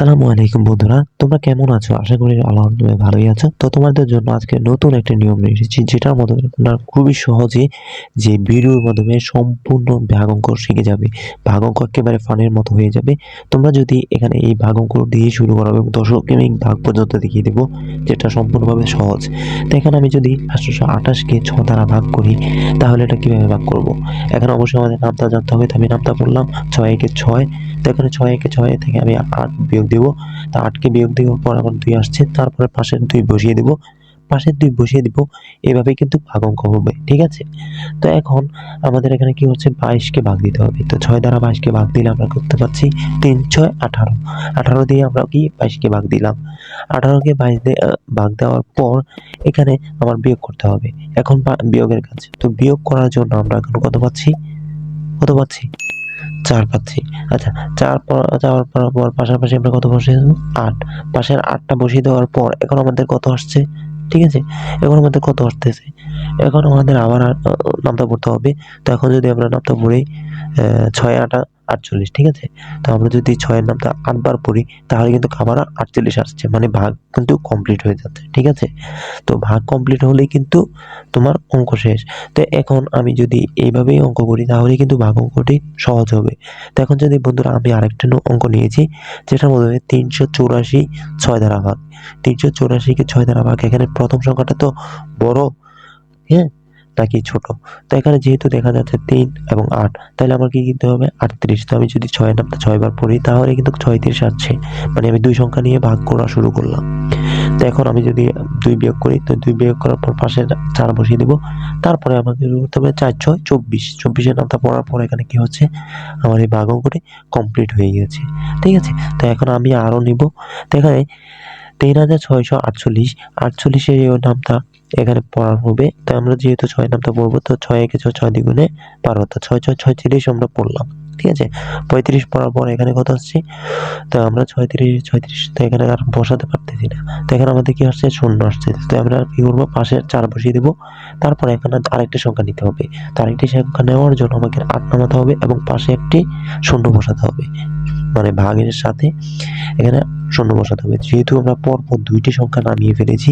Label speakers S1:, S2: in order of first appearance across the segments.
S1: আসসালামু আলাইকুম বন্ধুরা, তোমরা কেমন আছো? আশা করি আলহামদুলিল্লাহ ভালোই আছো। তো তোমাদের জন্য আজকে নতুন একটা নিয়ম নিয়ে এসেছি যেটার মাধ্যমে তোমরা খুবই সহজে যে ভিডিওর মাধ্যমে সম্পূর্ণ ভাগ শিখে যাবে। ভাগ একেবারে ফানের মতো হয়ে যাবে। তোমরা যদি এখানে এই ভাগ দিয়ে শুরু করো এবং দশমিক ভাগ পর্যন্ত দেখিয়ে দেবো, যেটা সম্পূর্ণভাবে সহজ। তো এখানে আমি যদি পাঁচশো আঠাশকে ছ দ্বারা ভাগ করি, তাহলে এটা কীভাবে ভাগ করব? এখানে অবশ্যই আমাদের নামটা জানতে হবে, তো আমি নামটা বললাম, ছয় একে ছয় তো এখানে ছয় একে থেকে আমি আট বিয়োগ দেবো। তা আটকে বিয়োগ দেওয়ার পর আমার দুই আসছে, তারপরে পাশের দুই বসিয়ে দেবো। পাশের দুই বসিয়ে দিব, এভাবেই কিন্তু ভাগ অঙ্ক হবে, ঠিক আছে? তো এখন আমাদের এখানে কি হচ্ছে? বাইশকে ভাগ দিতে হবে। তো ছয় দ্বারা বাইশকে ভাগ দিলে আমরা করতে পারছি তিন, ছয়, আঠারো। আঠারো দিয়ে আমরা কি? বাইশকে ভাগ দিলাম। আঠারোকে বাইশ ভাগ দেওয়ার পর এখানে আমার বিয়োগ করতে হবে। এখন বিয়োগের কাজ। তো বিয়োগ করার জন্য আমরা এখন কত পাচ্ছি? কত পাচ্ছি? চার পাচ্ছি আচ্ছা চার পর যাওয়ার পর পর পাশাপাশি আমরা কত দেবো আট। পাশের আটটা বসিয়ে দেওয়ার পর এখন আমাদের কত আসছে? ঠিক আছে? এখন আমাদের কত আসতেছে? এখন আমাদের আবার নামটা পড়তে হবে। তো এখন যদি আমরা নামটা পড়ি ছয় আটা আটচল্লিশ, ঠিক আছে? তো আমরা যদি ছয়ের নামটা আটবার পড়ি, তাহলে কিন্তু আবার আটচল্লিশ আসছে মানে ভাগ কিন্তু কমপ্লিট হয়ে যাচ্ছে, ঠিক আছে? তো ভাগ কমপ্লিট হলেই কিন্তু তোমার অঙ্ক শেষ। তো এখন আমি যদি এইভাবেই অঙ্ক করি তাহলে কিন্তু ভাগ অঙ্কটি সহজ হবে। তো এখন যদি বন্ধুরা আমি আরেকটা অঙ্ক নিয়েছি, যেটার মধ্যে তিনশো চৌরাশি ছয় দ্বারা ভাগ। তিনশো চৌরাশিকে ছয় দ্বারা ভাগ, এখানে প্রথম সংখ্যাটা তো বড় হ্যাঁ? নাকি ছোট। তো এখানে যেহেতু দেখা যাচ্ছে তিন এবং আট, তাহলে আমার কি কিনতে হবে? আটত্রিশ। তো আমি যদি ছয় নামটা ছয়বার পড়ি, তাহলে কিন্তু ছয়ত্রিশ আসছে মানে আমি দুই সংখ্যা নিয়ে ভাগ করা শুরু করলাম। তো এখন আমি যদি দুই বিয়োগ করি, তো দুই বিয়োগ করার পর পাশে চার বসিয়ে দেবো। তারপরে আমাকে করতে হবে? চার, ছয়, চব্বিশ। চব্বিশের নামটা পড়ার পর এখানে কি হচ্ছে? আমার এই ভাগ অঙ্কটি কমপ্লিট হয়ে গেছে। ঠিক আছে? তো এখন আমি আরও নিব। তো এখানে তিন হাজার ছয়শো আটচল্লিশ, আটচল্লিশের এই নামটা এখানে পড়ার হবে। তো আমরা যেহেতু ছয় নামটা পড়ব, তো ছয় একে ছয় ছয় দ্বিগুণে বারো তো ছয় ছয়, ছয়ত্রিশ আমরা পড়লাম, ঠিক আছে? পঁয়ত্রিশ পড়ার পর এখানে কত আসছে? তো আমরা ছয় ছয়ত্রিশ ছয়ত্রিশ তো এখানে আর বসাতে পারতেছি না। তো এখানে আমাদের কি আসছে? শূন্য আসছে। তো আমরা কি করব? পাশে চার বসিয়ে দেবো। তারপর এখানে আরেকটি সংখ্যা নিতে হবে। তো আরেকটি সংখ্যা নেওয়ার জন্য আমাকে আট নামাতে হবে এবং পাশে একটি শূন্য বসাতে হবে। মানে ভাগের সাথে এখানে শূন্য বসাতে হবে। যেহেতু আমরা পরপর দুইটি সংখ্যা নামিয়ে ফেলেছি,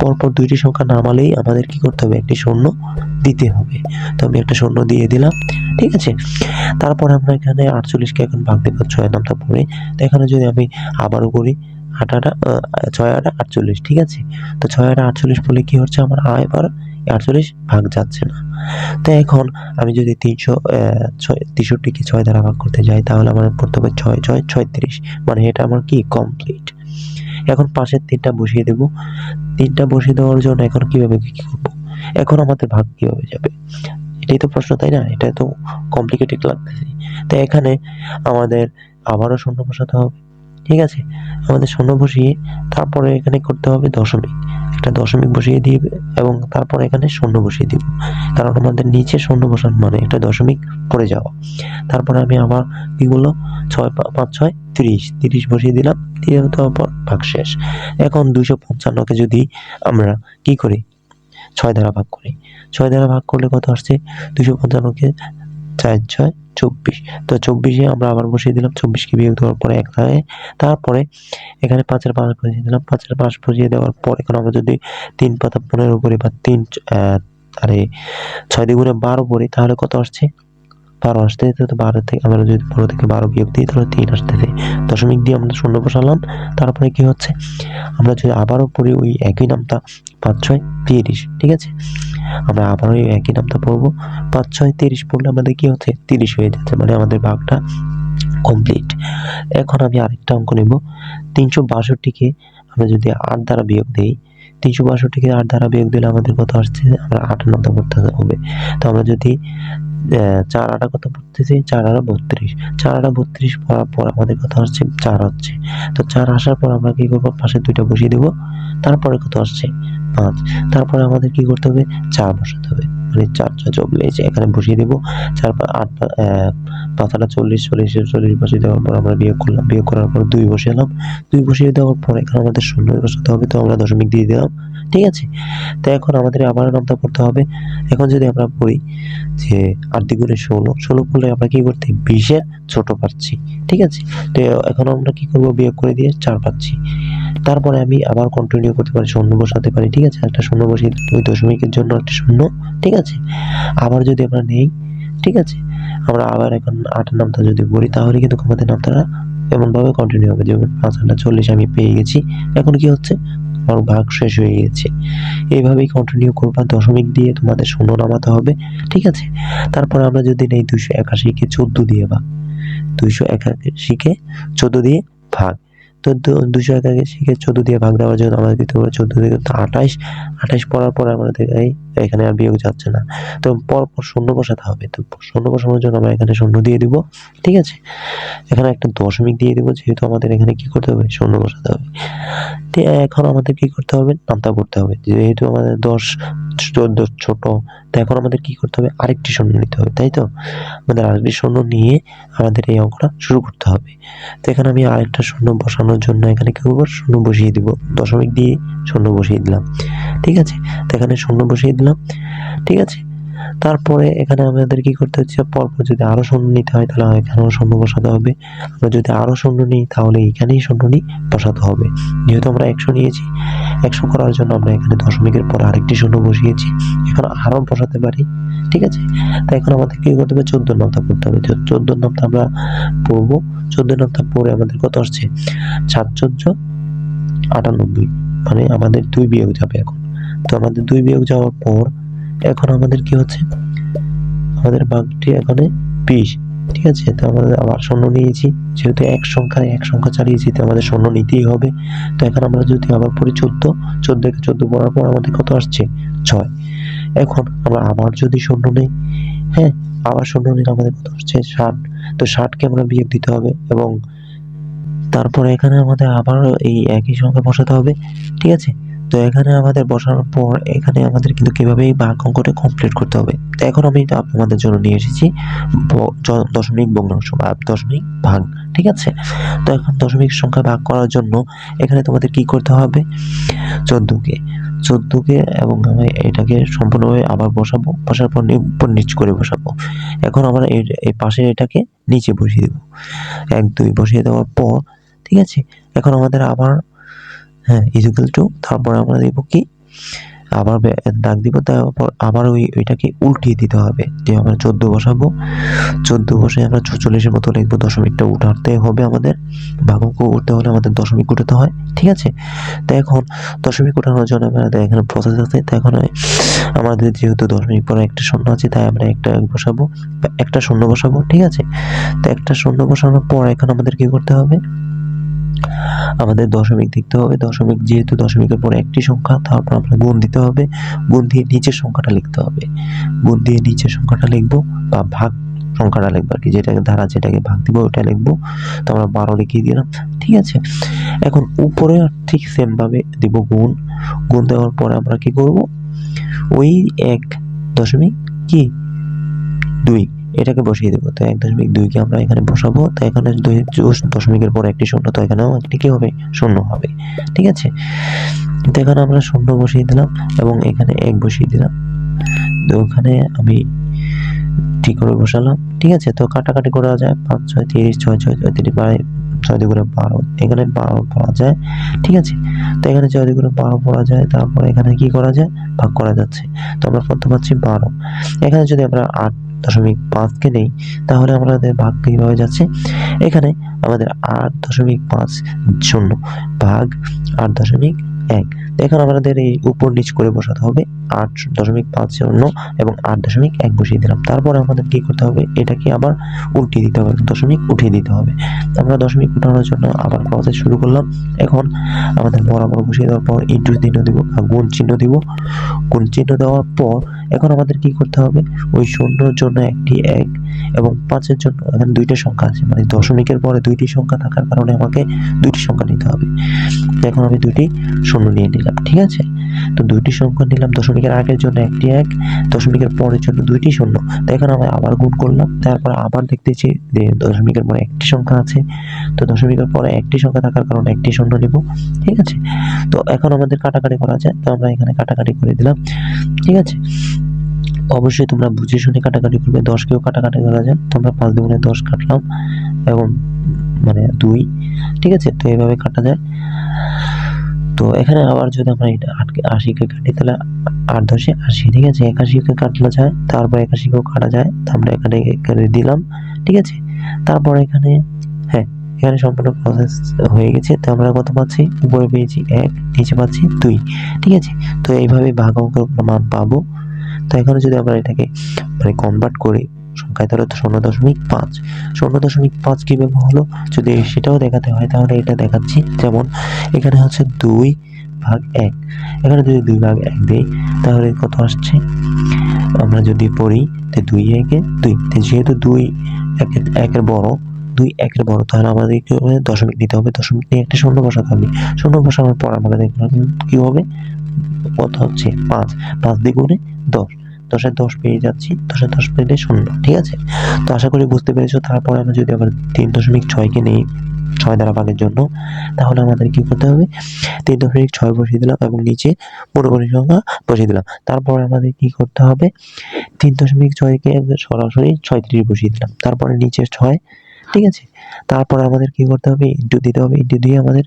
S1: পরপর দুইটি সংখ্যা নামালেই আমাদের কি করতে হবে? একটি শূন্য দিতে হবে। তো আমি একটা শূন্য দিয়ে দিলাম, ঠিক আছে? তারপর আমরা এখানে আটচল্লিশকে এখন ভাগ দেবো ছয় নামটা পড়ে তো এখানে যদি আমি আবারও করি, আট আটা ছয় আটা, আটচল্লিশ, ঠিক আছে? তো ছয় আটা, আটচল্লিশ বলে কি হচ্ছে? আমার আয় এবার আটচল্লিশ ভাগ যাচ্ছে না। তো এখন আমি যদি তিনশো ছয়, তেষট্টিকে ছয় দ্বারা ভাগ করতে যাই, তাহলে আমার হবে ছয় ছয়, ছয়ত্রিশ মানে এটা আমার কি কমপ্লিট এখন পাশের তিনটা বসিয়ে দেব। তিনটা বসিয়ে দেওয়ার জন্য এখন কীভাবে কি করব? এখন আমাদের ভাগ কীভাবে যাবে? এটাই তো প্রশ্ন, তাই না? এটা তো কমপ্লিকেটেড লাগতেছে। তো এখানে আমাদের আবারও শূন্য বসাতে হবে। ঠিক আছে? আমাদের শূন্য বসিয়ে তারপরে এখানে করতে হবে দশমিক। একটা দশমিক বসিয়ে দিয়ে এবং তারপরে এখানে শূন্য বসিয়ে দিব। কারণ আমাদের নিচে শূন্য বসান মানে একটা দশমিক পড়ে যাওয়া। তারপরে আমি আবার কি করল ছয় পাঁচ, ছয়, তিরিশ। তিরিশ বসিয়ে দিলাম। দিয়ে দেওয়ার পর ভাগ শেষ। এখন দুশো পঞ্চান্নকে যদি আমরা কি করি? ছয় দ্বারা ভাগ করি। ছয় দ্বারা ভাগ করলে কত আসছে? দুশো পঞ্চান্নকে চার ছয় চব্বিশ। তো চব্বিশে আমরা আবার বসিয়ে দিলাম, চব্বিশকে বিয়োগ দেওয়ার পরে এক থাকে তারপরে এখানে পাঁচের পাঁচ বসিয়ে দিলাম। পাঁচের পাঁচ বসিয়ে দেওয়ার পর এখন আমরা যদি তিন পাতা পনেরো করে বা তিন আরে ছয় দুগুণে বারো করি, তাহলে কত আসছে? বারো আসতে তো বারো থেকে, আমরা যদি পনেরো থেকে বারো বিয়োগ দিই, তাহলে তিন আসতেছে দশমিক দিয়ে আমরা শূন্য বসালাম, তারপরে কি হচ্ছে? আমরা যদি আবারও পড়ি ওই একই নামটা, পাঁচ ছয় তিরিশ, ঠিক আছে? আমরা আবারও ওই একই নামটা পড়ব, পাঁচ ছয় তিরিশ পড়লে আমাদের কি হচ্ছে? তিরিশ হয়ে যাচ্ছে মানে আমাদের ভাগটা কমপ্লিট এখন আমি আরেকটা অঙ্ক নেব, তিনশো বাষট্টিকে আমরা যদি আট দ্বারা বিয়োগ দিই তিনশো বাষট্টিকে আট দ্বারা বিয়োগ দিলে আমাদের কত আসছে? আমরা আটান্ন করতে হবে। তো আমরা যদি চার আটা কত পড়তেছি চার আটা বত্রিশ। চার আটা বত্রিশ পড়ার পর আমাদের কত আসছে? চার হচ্ছে তো চার আসার পর আমরা কী করব? পাশে দুইটা বসিয়ে দেবো। তারপরে কত আসছে? পাঁচ। তারপরে আমাদের কি করতে হবে? চার বসাতে হবে। মানে চার ছয় চল্লিশ এখানে বসিয়ে দেবো। চার আট পাতাটা চল্লিশ চল্লিশ চল্লিশ বসিয়ে দেওয়ার পর আমরা বিয়োগ করলাম, বিয়োগ করার পর দুই বসালাম দুই বসিয়ে দেওয়ার পর এখানে আমাদের শূন্য বসাতে হবে, তো আমরা দশমিক দিয়ে দিলাম, ঠিক আছে? তো এখন আমাদের আবার নামটা করতে হবে। এখন যদি আমরা পড়ি যে আট দ্বিগুণে ষোলো ষোলো করলে আমরা কি করতে, বিশের ছোট পাচ্ছি, ঠিক আছে? তো এখন আমরা কি করব, বিয়োগ করে দিয়ে চার পাচ্ছি। তারপরে আমি আবার কন্টিনিউ করতে পারি, শূন্য বসাতে পারি, ঠিক আছে? একটা শূন্য বসিয়ে ওই দশমিকের জন্য একটা শূন্য, ঠিক আছে? আবার যদি আমরা নেই, ঠিক আছে? আমরা আবার এখন আটের নামটা যদি বলি তাহলে কিন্তু আমাদের নামটা এমনভাবে কন্টিনিউ হবে। যেমন পাঁচ হাজার চল্লিশ আমি পেয়ে গেছি। এখন কি হচ্ছে? আমার ভাগ শেষ হয়ে গেছে। এইভাবেই কন্টিনিউ করবা, দশমিক দিয়ে তোমাদের শূন্য নামাতে হবে, ঠিক আছে? তারপর আমরা যদি নেই দুশো একাশিকে চোদ্দ দিয়ে ভাগ, দুইশো একাশিকে চোদ্দ দিয়ে ভাগ। তো দুশো একাশিকে চোদ্দ দিয়ে ভাগ দেওয়ার জন্য আমাদের দিতে হবে চোদ্দ আঠাশ আঠাশ পড়ার পর আমাদের এই এখানে আর বিয়োগ যাচ্ছে না। তো পর পর শূন্য বসাতে হবে। তো শূন্য বসানোর জন্য আমরা এখানে শূন্য দিয়ে দিব, ঠিক আছে? এখানে একটা দশমিক দিয়ে দিব, যেহেতু আমাদের এখানে কি করতে হবে? শূন্য বসাতে হবে। এখন আমাদের কি করতে হবে? নামতা করতে হবে। যেহেতু আমাদের দশ, চোদ্দ ছোট, তো এখন আমাদের কি করতে হবে? আরেকটি শূন্য নিতে হবে, তাই তো? আমাদের আরেকটি শূন্য নিয়ে আমাদের এই অঙ্কটা শুরু করতে হবে। তো এখানে আমি আরেকটা শূন্য বসানোর জন্য এখানে কি করব? শূন্য বসিয়ে দিব। দশমিক দিয়ে শূন্য বসিয়ে দিলাম, ঠিক আছে? তো এখানে শূন্য বসিয়ে দিলাম। ঠিক আছে? তারপরে এখানে আমাদের কি করতে হচ্ছে? পরপর যদি আরও শূন্য নিতে হয়, তাহলে এখানেও শূন্য বসাতে হবে। আমরা যদি আরও শূন্য নিই, তাহলে এখানেই শূন্য নিই, বসাতে হবে। যেহেতু আমরা একশো নিয়েছি, একশো করার জন্য আমরা এখানে দশমিকের পর আরেকটি শূন্য বসিয়েছি। এখন আরও বসাতে পারি, ঠিক আছে? তাই এখন আমাদের কি করতে হবে? চোদ্দ নামটা পড়তে হবে। চোদ্দ নামটা আমরা পড়ব। চোদ্দ নামটা পড়ে আমাদের কত আসছে? সাত চোদ্দ আটানব্বই। মানে আমাদের দুই বিয়োগ যাবে এখন। তো আমাদের দুই বিয়োগ যাওয়ার পর এখন আমাদের কি হচ্ছে? আমাদের ভাগটি এখানে বিশ, ঠিক আছে? তো আমাদের আবার শূন্য নিয়েছি। যেহেতু এক সংখ্যায় এক সংখ্যা চালিয়েছি, তো আমাদের শূন্য নিতেই হবে। তো এখন আমরা যদি আবার পড়ি চোদ্দ চোদ্দকে চোদ্দ পড়ার পর আমাদের কত আসছে? ছয়। এখন আমরা আবার যদি শূন্য নেই হ্যাঁ আবার শূন্য নিলে আমাদের কত আসছে? ষাট। তো ষাটকে আমরা বিয়োগ দিতে হবে এবং তারপরে এখানে আমাদের আবার এই একই সংখ্যা বসাতে হবে, ঠিক আছে? তো এখানে আমাদের বসানোর পর এখানে আমাদের কিন্তু কীভাবে এই অঙ্কটা কমপ্লিট করতে হবে। তো এখন আমি আপনাদের জন্য নিয়ে এসেছি দশমিক ভগ্নাংশ বা দশমিক ভাগ, ঠিক আছে? তো এখন দশমিক সংখ্যা ভাগ করার জন্য এখানে তোমাদের কি করতে হবে? চোদ্দকে চোদ্দকে এবং আমি এটাকে সম্পূর্ণভাবে আবার বসাবো, বসার পর উপর নিচ করে বসাবো। এখন আমরা এই পাশে এটাকে নিচে বসিয়ে দেবো। এক, দুই বসিয়ে দেওয়ার পর, ঠিক আছে? এখন আমাদের আবার হ্যাঁ ইজুকাল টু তারপর আমরা দেবো কি? আবার দাগ দিব, তারপর আবার ওই, ওইটাকে উল্টিয়ে দিতে হবে। যে আমরা চোদ্দ বসাবো, চোদ্দ বসে আমরা ছচল্লিশের মতো লিখব, দশমিকটা উঠাতে হবে আমাদের। ভাগঙ্ক উঠতে হলে আমাদের দশমিক উঠাতে হয়, ঠিক আছে? তো এখন দশমিক উঠানোর জন্য আমাদের এখানে প্রসেস আছে। তো এখন আমাদের যেহেতু দশমিক পরে একটা শূন্য আছে, তাই আমরা একটা বসাবো একটা শূন্য বসাবো, ঠিক আছে? তো একটা শূন্য বসানোর পর এখন আমাদের কি করতে হবে? আমাদের দশমিক দেখতে হবে। দশমিক যেহেতু দশমিকের পরে একটি সংখ্যা, তারপর আমরা গুণ দিতে হবে। গুণ দিয়ে নিচের সংখ্যাটা লিখতে হবে। গুণ দিয়ে নিচের সংখ্যাটা লিখব বা ভাগ সংখ্যাটা লিখব আর কি। যেটাকে ধারা যেটাকে ভাগ দিব ওটা লিখব। তো আমরা বারো লিখিয়ে দিলাম। ঠিক আছে? এখন উপরে ঠিক সেম ভাবে দিব গুণ। গুণ দেওয়ার পরে আমরা কি করব? ওই এক দশমিক কি? দুই। এটাকে বসিয়ে দেবো। তো এক দশমিক দুইকে আমরা এখানে বসাবো। তো এখানে দুই দশমিকের পর একটি শূন্য, তো এখানেও একটি কি হবে? শূন্য হবে। ঠিক আছে? তো এখানে আমরা শূন্য বসিয়ে দিলাম এবং এখানে এক বসিয়ে দিলাম। তো ওখানে আমি ঠিক করে বসালাম। ঠিক আছে? তো কাটাকাটি করা যায় পাঁচ, ছয়, তিরিশ, ছয় ছয় ছয়, তিরিশ, বারো, ছয় দুগুণে বারো। এখানে বারো পড়া যায়। ঠিক আছে? তো এখানে ছয় দুগুণে বারো পড়া যায়। তারপর এখানে কি করা যায়? ভাগ করা যাচ্ছে। তো আমরা প্রথম পাচ্ছি বারো। এখানে যদি আমরা আট দশমিক পাঁচকে নেই, তাহলে আমাদের ভাগ কীভাবে যাচ্ছে? এখানে আমাদের আট দশমিক পাঁচ শূন্য ভাগ আট দশমিক এক। এখন আমাদের এই উপর নিচ করে বসাতে হবে আট দশমিক পাঁচ শূন্য এবং আট দশমিক এক বসিয়ে দিলাম। তারপরে আমাদের কি করতে হবে? এটাকে আবার উল্টিয়ে দিতে হবে, দশমিক উঠিয়ে দিতে হবে। আমরা দশমিক উঠানোর জন্য আবার প্রসেস শুরু করলাম। এখন আমাদের বরাবর বসিয়ে দেওয়ার পর ইন্টু চিহ্ন দিব গুণ চিহ্ন দিব। গুণ চিহ্ন দেওয়ার পর এখন আমাদের কি করতে হবে? ওই শূন্যর জন্য একটি এক এবং পাঁচের জন্য এখানে দুইটা সংখ্যা আছে মানে দশমিকের পরে দুইটি সংখ্যা থাকার কারণে আমাকে দুইটি সংখ্যা নিতে হবে। এখন আমি দুইটি শূন্য নিয়ে নিলাম। নিলাম ঠিক আছে? তো দুইটি সংখ্যা নিলাম দশমিকের আগের জন্য একটি এক, দশমিকের পরের জন্য দুইটি শূন্য। তো এখানে আমি আবার গুণ করলাম, তারপর আবার দেখতেছি যে দশমিকের পরে একটি সংখ্যা আছে। তো দশমিকের পরে একটি সংখ্যা থাকার কারণে একটি শূন্য নিব, ঠিক আছে? তো এখন আমাদের কাটাকাটি করা যায়, তো আমরা এখানে কাটাকাটি করে দিলাম, ঠিক আছে? অবশ্যই তোমরা বুঝে শুনে কাটাকাটি করবে দশকেও কাটাকাটি করা যায়। তোমরা পাঁচ দুগুণে দশ কাটলাম, এবং মানে দুই, ঠিক আছে? তো এইভাবে কাটা যায়। তো এখানে আবার যদি আমরা এটা আটকে আশিকে কাটি, তাহলে আট দশে আশি, ঠিক আছে? একাশিকে কাটলে যায়, তারপর একাশিকেও কাটা যায়, তো আমরা এখানে এখানে দিলাম, ঠিক আছে? তারপর এখানে হ্যাঁ এখানে সম্পূর্ণ প্রসেস হয়ে গেছে, তো আমরা কত পাচ্ছি? উপরে পেয়েছি এক, নিচে পাচ্ছি দুই, ঠিক আছে? তো এইভাবে ভাগ অঙ্কের মান পাবো। তো এখানে যদি আমরা এটাকে মানে কনভার্ট করি সংখ্যায় তো শূন্য দশমিক পাঁচ। শূন্য দশমিক পাঁচ কীভাবে হলো? যদি সেটাও দেখাতে হয়, তাহলে এটা দেখাচ্ছি। যেমন, এখানে হচ্ছে দুই ভাগ এক। এখানে যদি দুই ভাগ এক দিই, তাহলে কত আসছে? আমরা যদি পড়ি, তো দুই একে দুই। যেহেতু দুই একের একের বড়, দুই একের বড়, তাহলে আমাদের কি হবে দশমিক নিতে হবে। দশমিক নিয়ে একটা শূন্য বসাতে হবে। শূন্য বসানোর পর আমাদের কি হবে? কত হচ্ছে? পাঁচ। পাঁচ দ্বিগুণে দশ। দশের দশ পেয়ে যাচ্ছি দশের দশ পেলে শূন্য, ঠিক আছে? তো আশা করি বুঝতে পেরেছ, তারপরে আমরা যদি আবার তিন দশমিক ছয়কে নিই, ছয় দ্বারা ভাগের জন্য, তাহলে আমাদের কি করতে হবে? তিন দশমিক ছয় বসিয়ে দিলাম এবং নিচে পুরোপুরি সংখ্যা বসিয়ে দিলাম। তারপরে আমাদের কি করতে হবে? তিন দশমিক ছয়কে সরাসরি ছয় ছয়ত্রিশ বসিয়ে দিলাম। তারপরে নিচে ছয়, ঠিক আছে? তারপরে আমাদের কি করতে হবে? ইন্টু দিতে হবে, ইন্টু দিয়ে আমাদের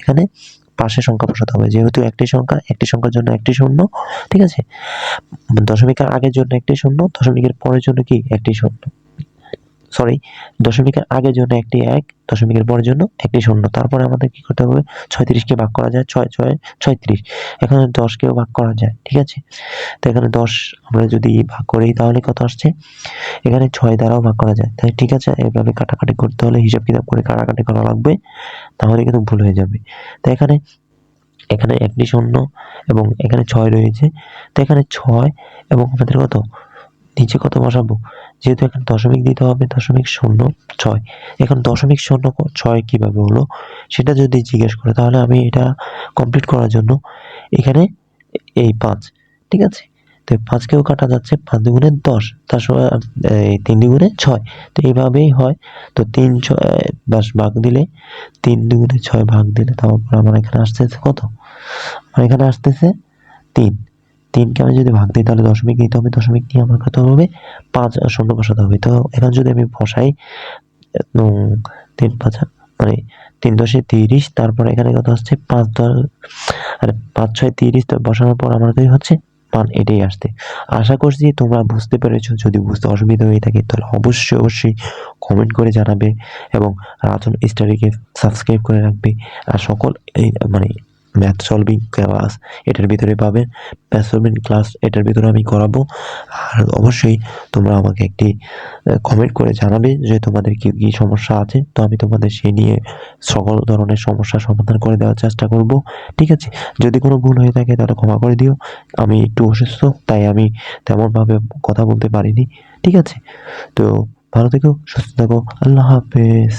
S1: এখানে পাশে সংখ্যা বসাতে হবে। যেহেতু একটি সংখ্যা, একটি সংখ্যার জন্য একটি শূন্য, ঠিক আছে? দশমিকের আগের জন্য একটি শূন্য, দশমিকের পরের জন্য কি? একটি শূন্য। সরি দশমিকের আগের জন্য একটি এক, দশমিকের পরের জন্য একটি শূন্য। তারপরে আমাদের কি করতে হবে? ছয়ত্রিশকে ভাগ করা যায়, ছয় ছয়, ছয়ত্রিশ। এখানে দশকেও ভাগ করা যায়, ঠিক আছে? তো এখানে দশ আমরা যদি ভাগ করি, তাহলে কত আসছে? এখানে ছয় দ্বারাও ভাগ করা যায়। তাই ঠিক আছে, এভাবে কাটাকাটি করতে হলে হিসাব কিতাব করে কাটাকাটি করা লাগবে, তাহলে কিন্তু ভুল হয়ে যাবে। তো এখানে এখানে একটি শূন্য এবং এখানে ছয় রয়েছে। তো এখানে ছয় এবং আমাদের কত? নিচে কত বসাবো? যেহেতু এখানে দশমিক দিতে হবে, দশমিক শূন্য ছয়। এখন দশমিক শূন্য ছয় কীভাবে হলো, সেটা যদি জিজ্ঞেস করে, তাহলে আমি এটা কমপ্লিট করার জন্য এখানে এই পাঁচ, ঠিক আছে? তো পাঁচকেও কাটা যাচ্ছে পাঁচ দুগুণে দশ, তার সময় তিন দুগুণে ছয়। তো এইভাবেই হয়। তো তিন ছয় দশ ভাগ দিলে তিন দুগুণে ছয় ভাগ দিলে তারপর আমার এখানে আসতেছে কত? আমার এখানে আসতেছে তিন। তিনকে আমি যদি ভাগ দিই, তাহলে দশমিক নিতে হবে। দশমিক নিয়ে আমার কত হবে? পাঁচ শূন্য বসাতে হবে। তো এখন যদি আমি বসাই তিন পাঁচ মানে তিন দশে তিরিশ, তারপর এখানে কত হচ্ছে পাঁচ দশ, আরে পাঁচ ছয় তিরিশ বসানোর পর আমার কি হচ্ছে? মান এটাই আসতে আশা করছি তোমরা বুঝতে পেরেছ। যদি বুঝতে অসুবিধা হয়ে থাকে, তাহলে অবশ্যই অবশ্যই কমেন্ট করে জানাবে এবং রাজন স্টাডিকে সাবস্ক্রাইব করে রাখবে। আর সকল এই মানে ম্যাথ সলভিং ক্লাস, এটার ভিতরে পাবেন ম্যাথ সলভিং ক্লাস, এটার ভিতরে আমি করাবো। আর অবশ্যই তোমরা আমাকে একটি কমেন্ট করে জানাবে যে তোমাদের কি, কী সমস্যা আছে। তো আমি তোমাদের সেই নিয়ে সকল ধরনের সমস্যার সমাধান করে দেওয়ার চেষ্টা করব। ঠিক আছে? যদি কোনো ভুল হয়ে থাকে তাহলে ক্ষমা করে দিও। আমি একটু অসুস্থ, তাই আমি তেমনভাবে কথা বলতে পারিনি। ঠিক আছে? তো ভালো থেকো, সুস্থ থাকো। আল্লাহ হাফেজ।